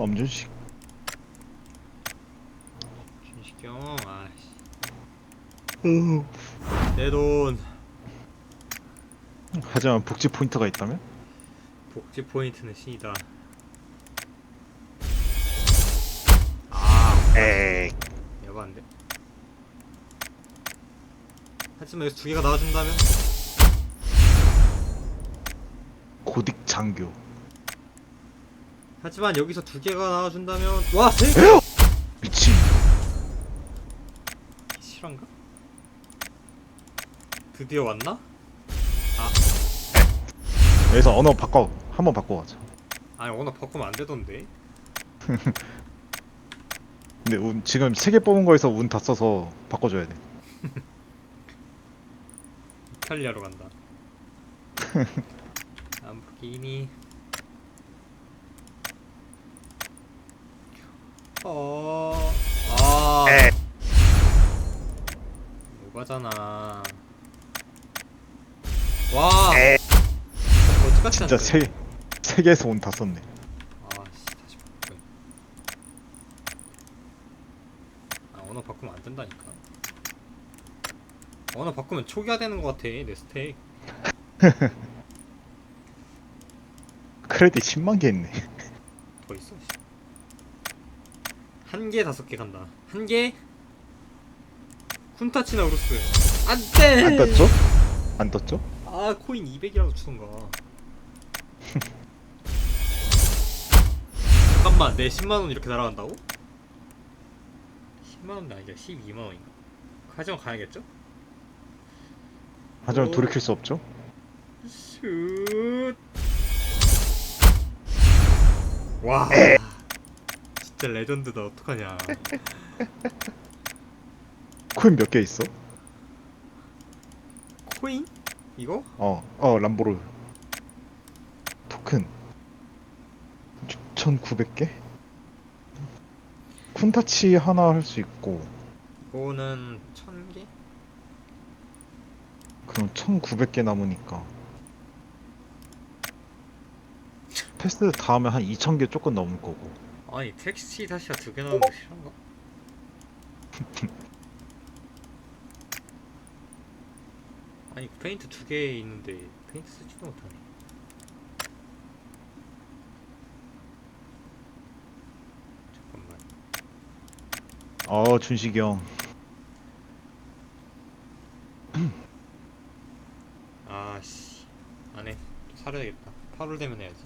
엄준식. 준식형 아씨. 으. 내돈. 하지만 복지 포인트가 있다면? 복지 포인트는 신이다. 아. 에이. 야반데. 하지만 여기서 두 개가 나와준다면? 고딕 장교 하지만 여기서 두 개가 나와준다면 와세 개! 미친. 실화인가? 드디어 왔나? 여기서 언어 바꿔 한번 바꿔가자. 아니 언어 바꾸면 안 되던데. 근데 운, 지금 세 개 뽑은 거에서 운 다 써서 바꿔줘야 돼. 이탈리아로 간다. lamborghini 어... 아... 오바잖아. 와... 어찌까지 진짜 세, 세 개에서 운다 썼네. 아 씨 다시 바꿔. 아 언어 바꾸면 안 된다니까. 언어 바꾸면 초기화되는 것 같아 내 스택. 크레딧 10만 개 있네. 더 있어 한 개 다섯 개 간다 한 개? 쿤타치나 우루스 안 돼 안 떴죠? 안 떴죠? 아 코인 200이라도 주던가 잠깐만 내 10만 원 이렇게 날아간다고? 10만 원이 아니라 12만 원인가? 하지만 가야겠죠? 하지만 오. 돌이킬 수 없죠? 슛. 와. 진짜 레전드다. 어떡하냐. 코인 몇 개 있어? 코인? 이거? 어, 어 람보르 토큰 6,900개? 쿤타치 하나 할 수 있고 이거는 1000개? 그럼 1,900개 남으니까 패스 다 하면 한 2,000개 조금 넘을 거고 아니 택시 다시야 두개 나오는 거 싫은가? 아니 페인트 두 개 있는데 페인트 쓰지도 못하네. 잠깐만. 어 준식이 형 아씨 안해 또 사려야겠다 8월 되면 해야지